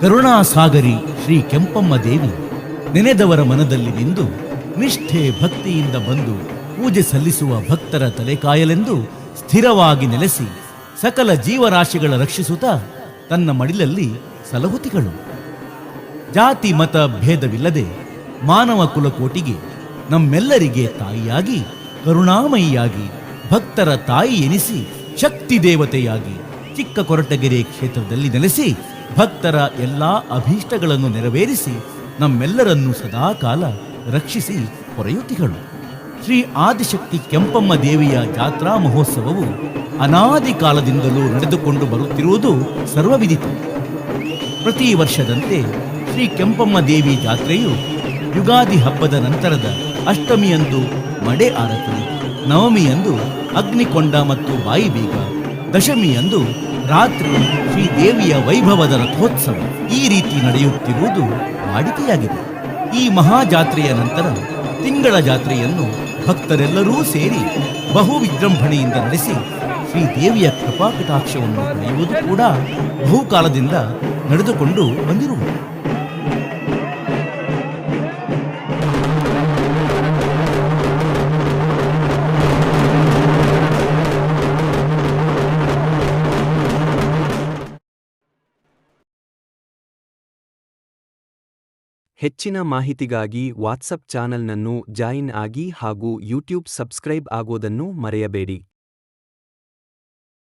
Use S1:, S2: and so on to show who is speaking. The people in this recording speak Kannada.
S1: ಕರುಣಾಸಾಗರಿ ಶ್ರೀ ಕೆಂಪಮ್ಮ ದೇವಿ ನೆನೆದವರ ಮನದಲ್ಲಿ ನಿಂದು ನಿಷ್ಠೆ ಭಕ್ತಿಯಿಂದ ಬಂದು ಪೂಜೆ ಸಲ್ಲಿಸುವ ಭಕ್ತರ ತಲೆಕಾಯಲೆಂದು ಸ್ಥಿರವಾಗಿ ನೆಲೆಸಿ ಸಕಲ ಜೀವರಾಶಿಗಳ ರಕ್ಷಿಸುತ್ತಾ ತನ್ನ ಮಡಿಲಲ್ಲಿ ಸಲಹುತಿಗಳು. ಜಾತಿ, ಮತ, ಭೇದವಿಲ್ಲದೆ ಮಾನವ ಕುಲಕೋಟಿಗೆ ನಮ್ಮೆಲ್ಲರಿಗೆ ತಾಯಿಯಾಗಿ, ಕರುಣಾಮಯಿಯಾಗಿ, ಭಕ್ತರ ತಾಯಿ ಎನಿಸಿ ಶಕ್ತಿ ದೇವತೆಯಾಗಿ ಚಿಕ್ಕ ಕೊರಟಗೆರೆ ಕ್ಷೇತ್ರದಲ್ಲಿ ನೆಲೆಸಿ ಭಕ್ತರ ಎಲ್ಲಾ ಅಭೀಷ್ಟಗಳನ್ನು ನೆರವೇರಿಸಿ ನಮ್ಮೆಲ್ಲರನ್ನು ಸದಾಕಾಲ ರಕ್ಷಿಸಿ ಹೊರೆಯುತ್ತಿಗಳು. ಶ್ರೀ ಆದಿಶಕ್ತಿ ಕೆಂಪಮ್ಮ ದೇವಿಯ ಜಾತ್ರಾ ಮಹೋತ್ಸವವು ಅನಾದಿ ಕಾಲದಿಂದಲೂ ನಡೆದುಕೊಂಡು ಬರುತ್ತಿರುವುದು ಸರ್ವವಿದಿತ. ಪ್ರತಿ ವರ್ಷದಂತೆ ಶ್ರೀ ಕೆಂಪಮ್ಮ ದೇವಿ ಜಾತ್ರೆಯು ಯುಗಾದಿ ಹಬ್ಬದ ನಂತರದ ಅಷ್ಟಮಿಯಂದು ಮಡೆ ಆರತಿ, ನವಮಿಯಂದು ಅಗ್ನಿಕೊಂಡ ಮತ್ತು ಬಾಯಿ ಬೀಗ, ದಶಮಿಯಂದು ರಾತ್ರಿ ಶ್ರೀದೇವಿಯ ವೈಭವದ ರಥೋತ್ಸವ ಈ ರೀತಿ ನಡೆಯುತ್ತಿರುವುದು ವಾಡಿಕೆಯಾಗಿದೆ ಈ ಮಹಾಜಾತ್ರೆಯ ನಂತರ ತಿಂಗಳ ಜಾತ್ರೆಯನ್ನು ಭಕ್ತರೆಲ್ಲರೂ ಸೇರಿ ಬಹು ವಿಜೃಂಭಣೆಯಿಂದ ನಡೆಸಿ ಶ್ರೀ ದೇವಿಯ ಕೃಪಾಕಟಾಕ್ಷವನ್ನು ಪಡೆಯುವುದು ಕೂಡ ಬಹುಕಾಲದಿಂದ ನಡೆದುಕೊಂಡು ಬಂದಿರುವುದು.
S2: ಹೆಚ್ಚಿನ ಮಾಹಿತಿಗಾಗಿ ವಾಟ್ಸಪ್ ಚಾನಲ್ನನ್ನು ಜಾಯಿನ್ ಆಗಿ ಹಾಗೂ ಯೂಟ್ಯೂಬ್ ಸಬ್ಸ್ಕ್ರೈಬ್ ಆಗೋದನ್ನು ಮರೆಯಬೇಡಿ.